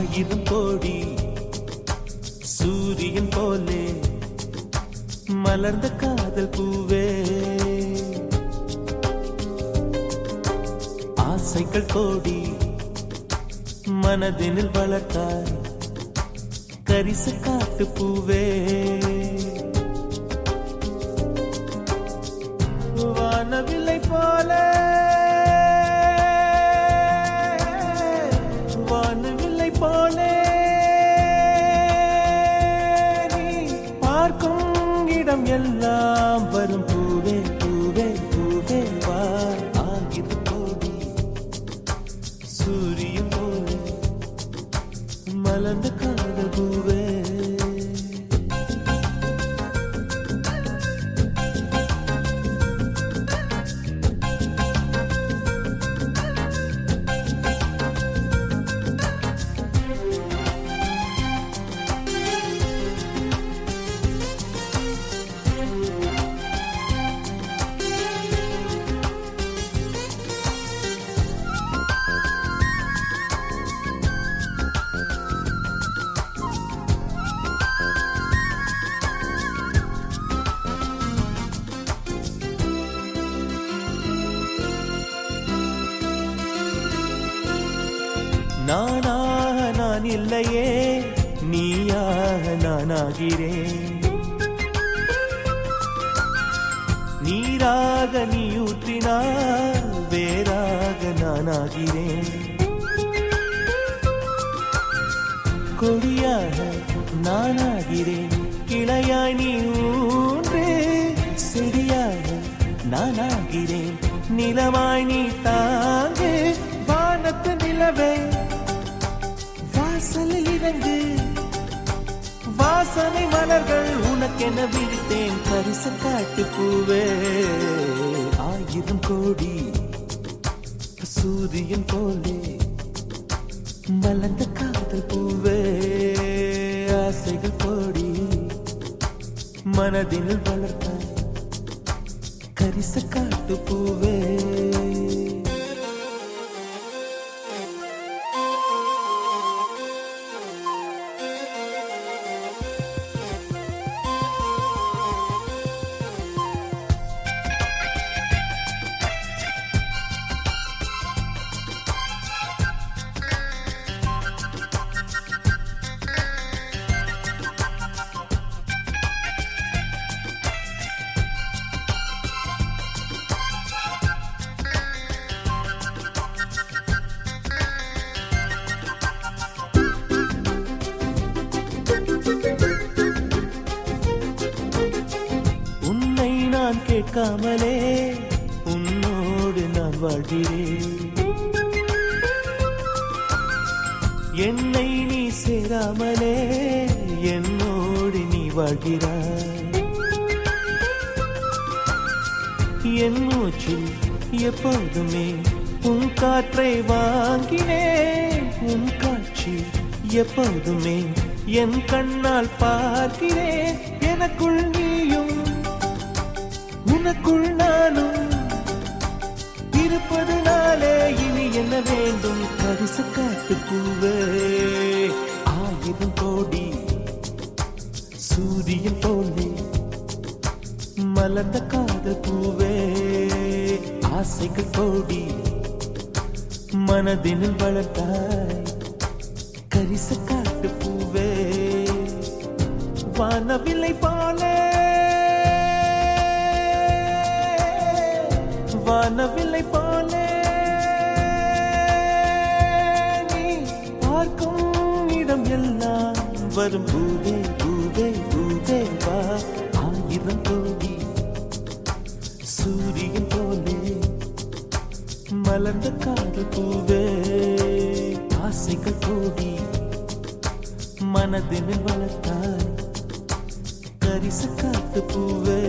ஆயிரம் கோடி சூரியன் போலே மலர்ந்த காதல் பூவே. ஆசைகள் கோடி மனதினில் வளர்த்தாய் கரிசு காட்டு பூவே. வானவில்லை போலே உலகம் எல்லாம் வரும். பூவே பூவே பூவே வா ஆகிற கோடி சூரியன் போல மலர்ந்த காதல் பூவே. நானாக நான் இல்லையே நீயாக நானாகிறேன். நீராக நீ ஊற்றினால் வேறாக நானாகிறேன். கொடியாக நானாகிறேன். கிளையாய் நீ ஊன்றே செடியாக நானாகிறேன். நிலமாய் நீ தான் வாசனை மலர்கள் உனக்கென விழித்தேன் பரிசு காட்டு பூவே. ஆயிரம் கோடி சூரியன் போலே. மலர்ந்த காதல் பூவே. ஆசைகள் கோடி மனதில் வளர்த்த கரிச காட்டு பூவே. கேட்காமலே உன்னோடு நான் வாழ்கிறேன். என்னை நீ சேராமலே என்னோடு நீ வாழ்கிறாய். என் மூச்சில் எப்போதுமே உன் காற்றை வாங்கினேன். உன் காட்சி எப்போதுமே என் கண்ணால் பார்க்கிறேன். எனக்குள் நீ உனக்குள் நானும் இருப்பது நாளே இனி என்ன வேண்டும்? பரிசு காட்டு பூவே. ஆயிரம் கோடி சூரியன் போலே மலர்ந்த காதல் பூவே. ஆசைகள் கோடி மனதினில் வளர்த்தாய். கரிச காட்டு பூவே. வானவில்லை போலே வானவில்லை போலே நீ பார்க்கும் இடம் எல்லாம் வரும். பூவே பூவே பூவே வா. ஆயிரம் கோடி சூரியன் போலே. மலர்ந்த காதல் பூவே ஆசைகள் கோடி மனதினில் வளர்த்தாய் கரிச காத்து பூவே.